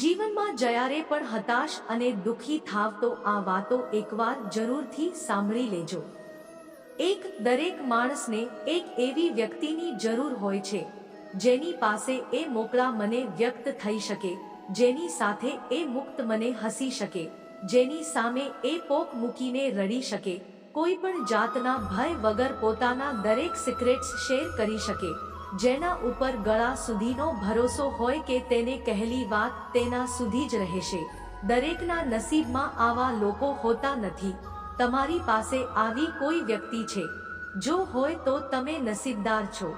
જીવનમાં જયારે પણ હતાશ અને દુઃખી થાવ તો આ વાતો એકવાર જરૂરથી સાંભળી લેજો. એક દરેક માણસને એક એવી વ્યક્તિની જરૂર હોય છે, જેની પાસે એ મોકળા મને વ્યક્ત થઈ શકે, જેની સાથે એ મુક્ત મને હસી શકે, જેની સામે એ પોક મૂકીને રડી શકે, કોઈ પણ જાતના ભય વગર પોતાના દરેક સિક્રેટ્સ શેર કરી શકે. જેના ઉપર ગળા સુધીનો ભરોસો હોય કે તેને કહેલી વાત તેના સુધી જ રહેશે. દરેકના નસીબમાં આવા લોકો હોતા નથી. તમારી પાસે આવી કોઈ વ્યક્તિ છે. જો હોય તો તમે નસીબદાર છો.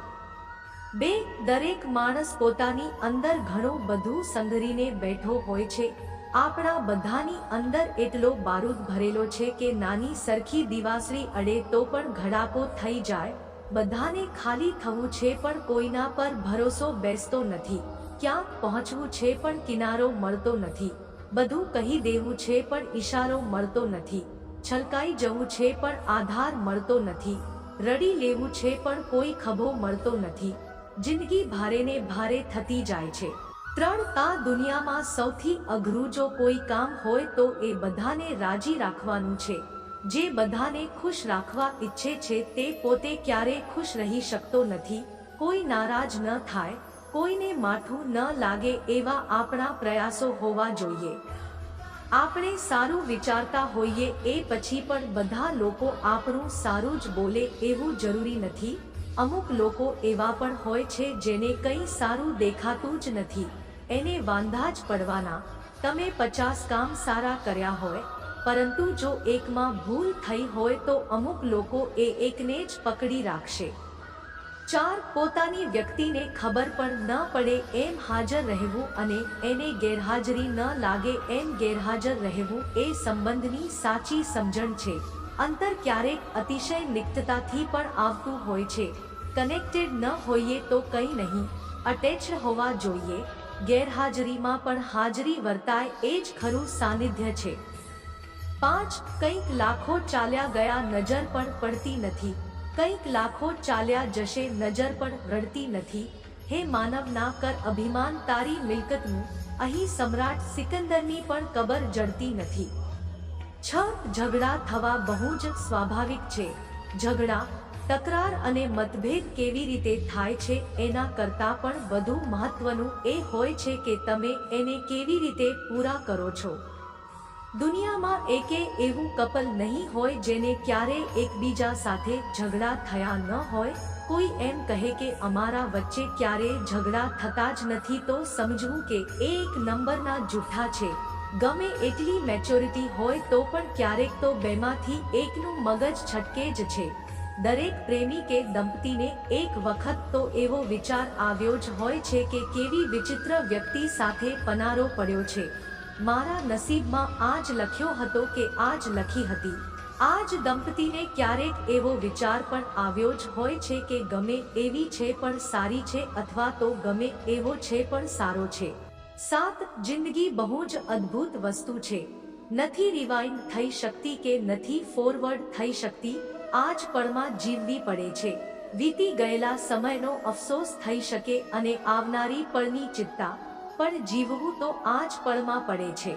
બે, દરેક માણસ પોતાની અંદર ઘણું બધું સંઘરીને બેઠો હોય છે. આપણા બધાની અંદર એટલો બારૂદ ભરેલો છે કે નાની સરખી દિવાસળી અડે તો પણ ઘડાકો થઈ જાય. બધાને ખાલી થવું છે પણ કોઈના પર ભરોસો બેસતો નથી. ક્યાંક પહોંચવું છે પણ કિનારો મળતો નથી. બધું કહી દેવું છે પણ ઈશારો મળતો નથી. છલકાઈ જવું છે પણ આધાર મળતો નથી. રડી લેવું છે પણ કોઈ ખભો મળતો નથી. જિંદગી ભારે ને ભારે થતી જાય છે. ત્રણ આ દુનિયામાં સૌથી અઘરું જો કોઈ કામ હોય તો એ બધાને રાજી રાખવાનું છે. જે બધાને ખુશ રાખવા ઈચ્છે છે તે પોતે ક્યારે ખુશ રહી શકતો નથી. કોઈ નારાજ ન થાય, કોઈને માથું ન લાગે એવા આપણા પ્રયાસો હોવા જોઈએ. આપણે સારું વિચારતા હોઈએ એ પછી પણ બધા લોકો આપણું સારું જ બોલે એવું જરૂરી નથી. અમુક લોકો એવા પણ હોય છે જેને કંઈ સારું દેખાતું જ નથી. એને વાંધા જ પડવાના. તમે પચાસ કામ સારા કર્યા હોય પરંતુ જો એકમાં ભૂલ થઈ હોય તો અમુક લોકો એ એકને જ પકડી રાખશે. ચાર પોતાની વ્યક્તિને ખબર પણ ન પડે એમ હાજર રહેવું અને એને ગેરહાજરી ન લાગે એમ ગેરહાજર રહેવું એ સંબંધની સાચી સમજણ છે. અંતર ક્યારેક અતિશય નિક્તતાથી પણ આવતું હોય છે. કનેક્ટેડ ન હોઈએ તો કંઈ નહીં. અટેચ હોવા જોઈએ. ગેરહાજરીમાં પણ હાજરી વર્તાય એ જ ખરું સાનિધ્ય છે. પાંચ કંઈક લાખો ચાલ્યા ગયા નજર પણ પડતી નથી. કંઈક લાખો ચાલ્યા જશે નજર પણ રડતી નથી. હે માનવ ના કર અભિમાન તારી મિલકતનું, અહીં સમ્રાટ સિકંદરની પણ કબર જડતી નથી. છ ઝઘડા થવા બહુ જ સ્વાભાવિક છે. ઝઘડા, તકરાર અને મતભેદ કેવી રીતે થાય છે એના કરતાં પણ વધુ મહત્વનું એ હોય છે કે તમે એને કેવી રીતે પૂરા કરો છો. દુનિયામાં એકે એવું કપલ નહીં હોય જેને ક્યારે એકબીજા સાથે ઝઘડા થયા ન હોય, કોઈ એમ કહે કે અમારા વચ્ચે ક્યારે ઝઘડા થતા જ નથી તો સમજવું કે એક નંબરના જૂઠા છે. ગમે એટલી મેચ્યોરિટી હોય તો પણ ક્યારેક તો બેમાંથી એકનું મગજ છટકે જ છે. દરેક પ્રેમી કે દંપતીને એક વખત તો એવો વિચાર આવ્યો જ હોય છે કે કેવી વિચિત્ર વ્યક્તિ સાથે પનારો પડ્યો છે. મારા નસીબમાં આ જ લખ્યો હતો કે આજ લખી હતી. આજ દંપતીને ક્યારેક એવો વિચાર પણ આવ્યો જ હોય છે કે ગમે એવી છે પણ સારી છે અથવા તો ગમે એવો છે પણ સારો છે. સાત જિંદગી બહુ જ અદ્ભુત વસ્તુ છે. નથી રિવાઇન્ડ થઈ શકતી કે નથી ફોરવર્ડ થઈ શકતી, આજ પળમાં જીવવી પડે છે. વીતી ગયેલા સમયનો અફસોસ થઈ શકે અને આવનારી પળની ચિંતા. પણ જીવવું તો આ જ પળમાં પડે છે.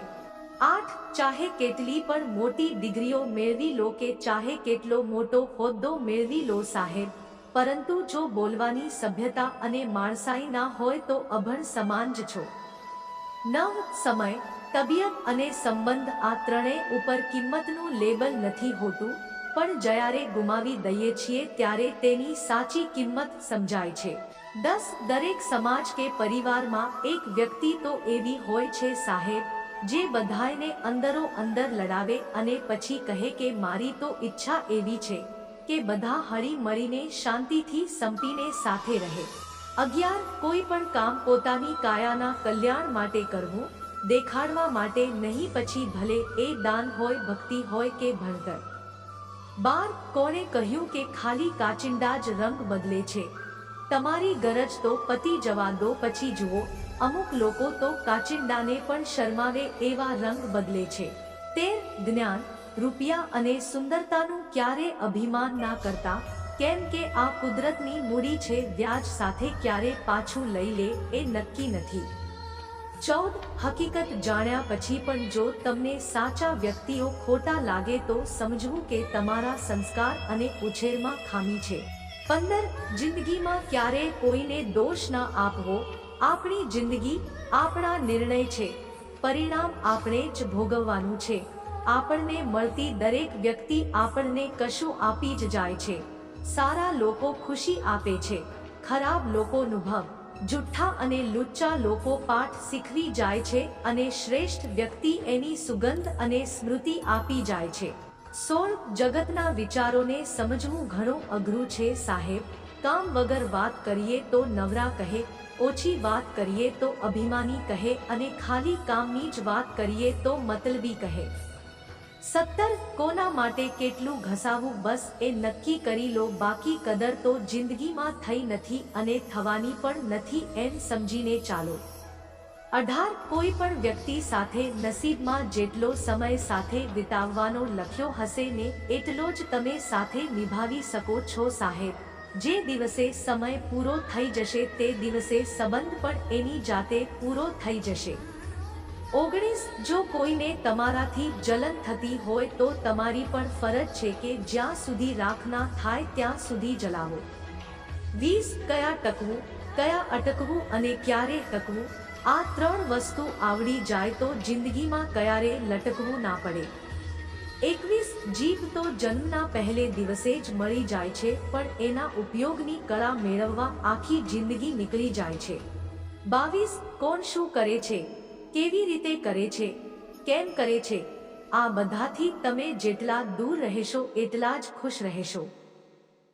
આઠ ચાહે કેટલી પણ મોટી ડિગ્રીઓ મેળવી લો કે ચાહે કેટલો મોટો હોદ્દો મેળવી લો સાહેબ. પરંતુ જો બોલવાની સભ્યતા અને માણસાઈ ના હોય તો અભણ સમાન જ છો. નવ સમય, તબિયત અને સંબંધ આ ત્રણેય ઉપર કિંમતનું લેબલ નથી હોતું, પણ જ્યારે ગુમાવી દઈએ છીએ ત્યારે તેની સાચી કિંમત સમજાય છે. દસ દરેક સમાજ કે પરિવારમાં એક વ્યક્તિ તો એવી હોય છે સાહેબ, જે બધાયને અંદરો અંદર લડાવે અને પછી કહે કે મારી તો ઈચ્છા એવી છે કે બધા હળી મળીને શાંતિથી સંપીને સાથે રહે. અગિયાર, કોઈ પણ કામ પોતાની કાયાના કલ્યાણ માટે કરવું, દેખાડવા માટે નહીં પછી ભલે એ દાન હોય, ભક્તિ હોય કે ભણતર. બાર, કોણે કહ્યું કે ખાલી કાચિંડા જ રંગ બદલે છે. તમારી ગરજ તો પતી જવા દો પછી જુઓ, અમુક લોકો તો કાચિંડાને પણ શરમાવે એવા રંગ બદલે છે. તેર જ્ઞાન, રૂપિયા અને સુંદરતાનું ક્યારે અભિમાન ના કરતા? કેમ કે આ કુદરતની મૂડી છે, વ્યાજ સાથે ક્યારે પાછું લઈ લે એ નક્કી નથી. ચૌદ, હકીકત જાણ્યા પછી પણ જો તમને સાચા વ્યક્તિઓ ખોટા લાગે તો સમજવું કે તમારા સંસ્કાર અને ઉછેરમાં ખામી છે. પંદર, જિંદગીમાં ક્યારેય કોઈને દોષ ના આપવો, આપણી જિંદગી આપણા નિર્ણય છે. પરિણામ આપણે જ ભોગવવાનું છે. આપણને મળતી દરેક વ્યક્તિ આપણને કશું આપી જ જાય છે. સારા લોકો ખુશી આપે છે. ખરાબ લોકો અનુભવ. જુઠ્ઠા અને લુચ્ચા લોકો પાઠ શીખવી જાય છે અને શ્રેષ્ઠ વ્યક્તિ એની સુગંધ અને સ્મૃતિ આપી જાય છે. સોળ જગતના વિચારોને સમજવું ઘણું અઘરું છે, સાહેબ. કામ વગર વાત કરીએ તો નવરા કહે, ઓછી વાત કરીએ તો અભિમાની કહે અને ખાલી કામની જ વાત કરીએ તો મતલબી કહે. સત્તર કોના માટે કેટલું ઘસાવું બસ એ નક્કી કરી લો, બાકી કદર તો જિંદગીમાં થઈ નથી અને થવાની પણ નથી એમ સમજીને ચાલો. અઢાર કોઈ પણ વ્યક્તિ સાથે નસીબમાં જેટલો સમય સાથે વિતાવવાનો લખ્યો હશે ને એટલો જ તમે સાથે નિભાવી શકો છો સાહેબ. જે દિવસે સમય પૂરો થઈ જશે તે દિવસે સંબંધ પણ એની જાતે પૂરો થઈ જશે. ઓગણીસ, જો કોઈને તમારાથી જલન થતી હોય તો તમારી પણ ફરજ છે કે જ્યાં સુધી રાખના થાય ત્યાં સુધી જલાવો. વીસ, કયા ટકવું, કયા અટકવું અને ક્યારે ટકવું? આ ત્રણ વસ્તુ આવડી જાય તો જિંદગીમાં ક્યારે લટકવું ના પડે. એકવીસ જીભ તો જન્મના પહેલે દિવસે જ મળી જાય છે, પણ એના ઉપયોગની કળા મેળવવા આખી જિંદગી નીકળી જાય છે. બાવીસ કોણ શું કરે છે? કેવી રીતે કરે છે? કેમ કરે છે? આ બધાથી તમે જેટલા દૂર રહેશો, એટલા જ ખુશ રહેશો.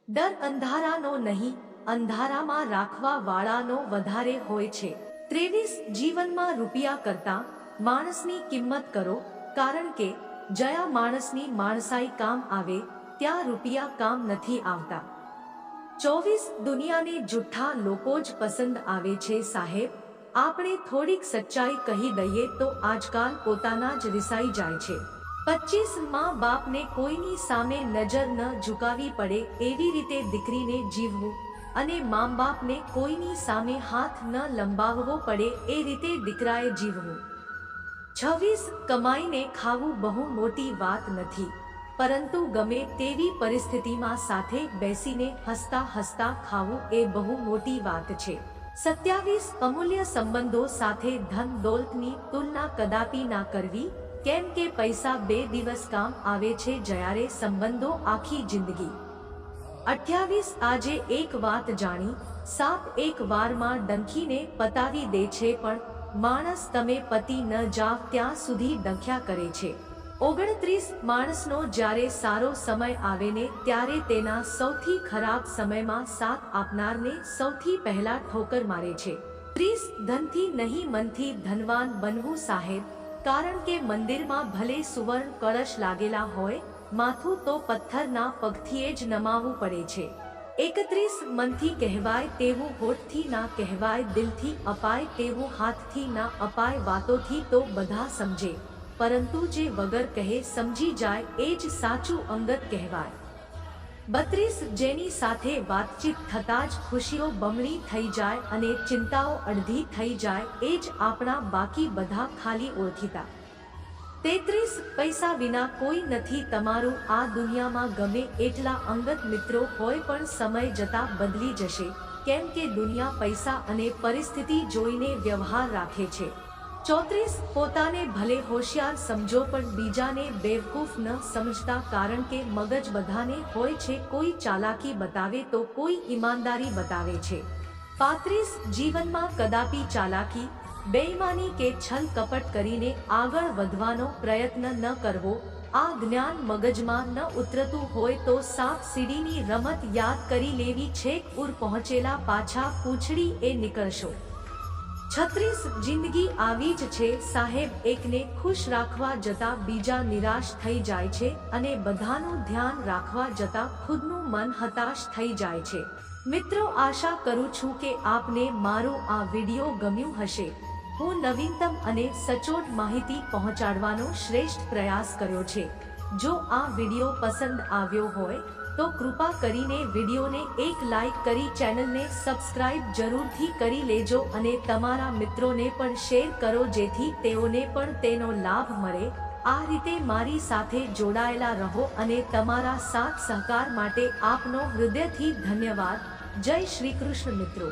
ડર અંધારાનો નહીં, અંધારામાં રાખવા વાળાનો વધારે હોય છે. ત્રેવીસ જીવનમાં રૂપિયા કરતા માણસની કિંમત કરો, કારણ કે જયા માણસની માણસાઈ કામ આવે, ત્યાં રૂપિયા કામ નથી આવતા. ચોવીસ દુનિયાને જુઠ્ઠા લોકો જ પસંદ આવે છે સાહેબ. આપણે થોડીક સચ્ચાઈ કહી દઈએ તો આજકાલ પોતાના જ રિસાઈ જાય છે. પચીસમાં બાપને કોઈની સામે નજર ન ઝુકાવી પડે એવી રીતે દીકરીને જીવવું અને મા બાપને કોઈની સામે હાથ ન લંબાવવો પડે એ રીતે દીકરાએ જીવવું. છવ્વીસ કમાઈને ખાવું બહુ મોટી વાત નથી, પરંતુ ગમે તેવી પરિસ્થિતિમાં સાથે બેસીને હસતા હસતા ખાવું એ બહુ મોટી વાત છે. સત્યાવીસ અમૂલ્ય સંબંધો સાથે ધન દોલતની તુલના કદાપી ના કરવી, કેમ કે પૈસા બે દિવસ કામ આવે છે જ્યારે સંબંધો આખી જિંદગી. અઠ્યાવીસ આજે એક વાત જાણી, સાપ એક વારમાં ડંખીને પતાવી દે છે પણ માણસ તમે પતિ ન જાવ ત્યાં સુધી ડંખ્યા કરે છે. ઓગણત્રીસ માણસનો જ્યારે સારો સમય આવે ને ત્યારે તેના સૌથી ખરાબ સમયમાં સાથ આપનારને સૌથી પહેલા ઠોકર મારે છે. ત્રીસ ધનથી નહીં મનથી ધનવાન બનવું સાહેબ, કારણ કે મંદિરમાં ભલે સુવર્ણ કળશ લાગેલા હોય માથું તો પથ્થરના પગથીએ જ નમાવવું પડે છે. એકત્રીસ મનથી કહેવાય તેવું હોઠથી ના કહેવાય, દિલથી અપાય તેવું હાથથી ના અપાય વાતોથી તો બધા સમજે. પરંતુ જે વગર કહે સમજી જાય, એ જ સાચું અંગત કહેવાય. બત્રીસ જેની સાથે વાતચીત થતાં જ ખુશીઓ બમણી થઈ જાય અને ચિંતાઓ અડધી થઈ જાય, એ જ આપણા બાકી બધા ખાલી ઓળખીતા. તેત્રીસ પૈસા વિના કોઈ નથી તમારું, આ દુનિયામાં ગમે એટલા અંગત મિત્રો હોય પણ સમય જતા બદલી જશે. કેમ કે દુનિયા પૈસા અને પરિસ્થિતિ જોઈને વ્યવહાર રાખે છે. ચોત્રીસ, પોતાને ભલે હોશિયાર સમજો પણ બીજાને બેવકૂફ ન સમજતા કારણ કે મગજ બધાને હોય છે, કોઈ ચાલાકી બતાવે તો કોઈ ઈમાનદારી બતાવે છે. પાંત્રીસ, જીવનમાં કદાપી ચાલાકી બેઈમાની કે છલ કપટ કરીને આગળ વધવાનો પ્રયત્ન ન કરવો, આ જ્ઞાન મગજમાં ન ઉતરતું હોય તો સાપ સીડીની રમત યાદ કરી લેવી છેક ઉર પહોંચેલા પાછા પૂછડી એ નીકળશો. છત્રીસ જિંદગી આવી જ છે, સાહેબ એકને ખુશ રાખવા જતા બીજા નિરાશ થઈ જાય છે અને બધાનું ધ્યાન રાખવા જતા ખુદનું મન હતાશ થઈ જાય છે. મિત્રો, આશા કરું છું કે આપને મારો આ વિડિયો ગમ્યું હશે. હું નવીનતમ અને સચોટ માહિતી પહોંચાડવાનો શ્રેષ્ઠ પ્રયાસ કર્યો છે. જો આ વિડિયો પસંદ આવ્યો હોય, તો કૃપા કરીને વિડીયોને એક લાઈક કરી ચેનલને સબસ્ક્રાઇબ જરૂરથી કરી લેજો અને તમારા મિત્રોને પણ શેર કરો જેથી તેઓને પણ તેનો લાભ મળે. આ રીતે મારી સાથે જોડાયેલા રહો અને તમારા સાથ સહકાર માટે આપનો હૃદયથી ધન્યવાદ. જય શ્રી કૃષ્ણ મિત્રો.